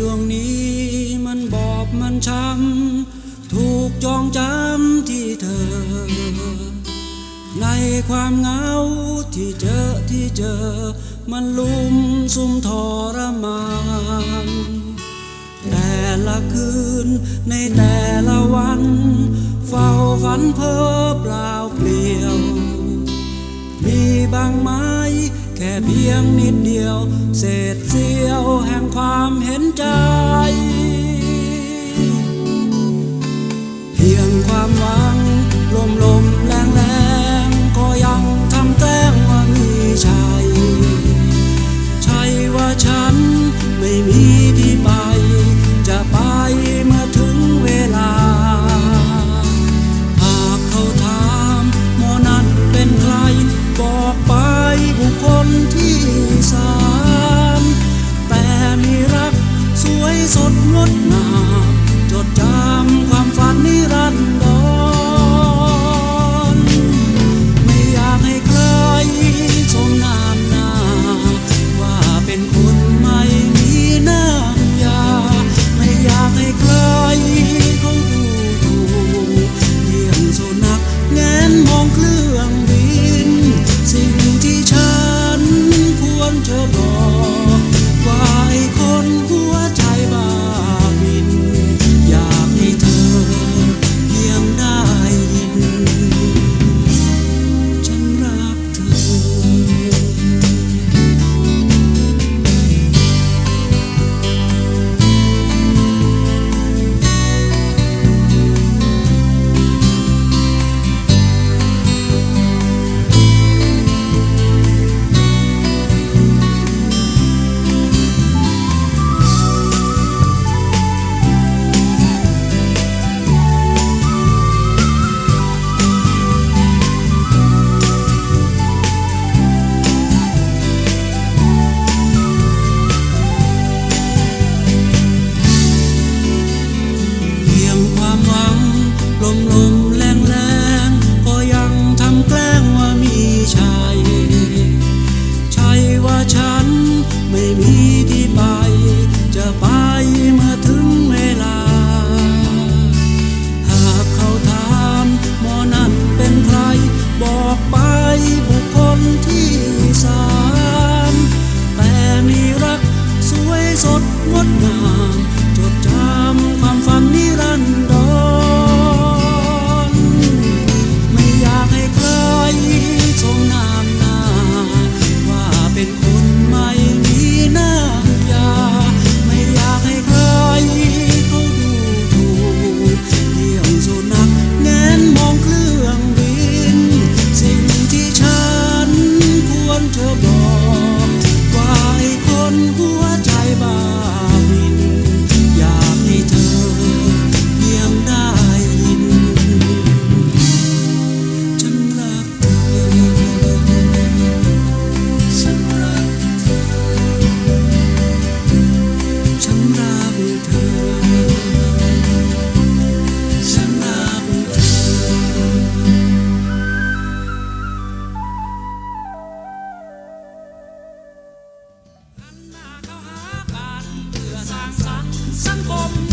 ดวงนี้มันบอบมันช้ำ ถูกจองจำที่เธอ ในความเหงาที่เจอที่เจอ มันลุ่มซุ่มทรมาน แต่ละคืนในแต่ละวัน เฝ้าฝันเพ้อเปล่า เพียงนิดเดียว เศษเสี้ยวแห่งความเห็นใจ สามแต่มีรักสวยสดงดงามจดจำ qua con vui om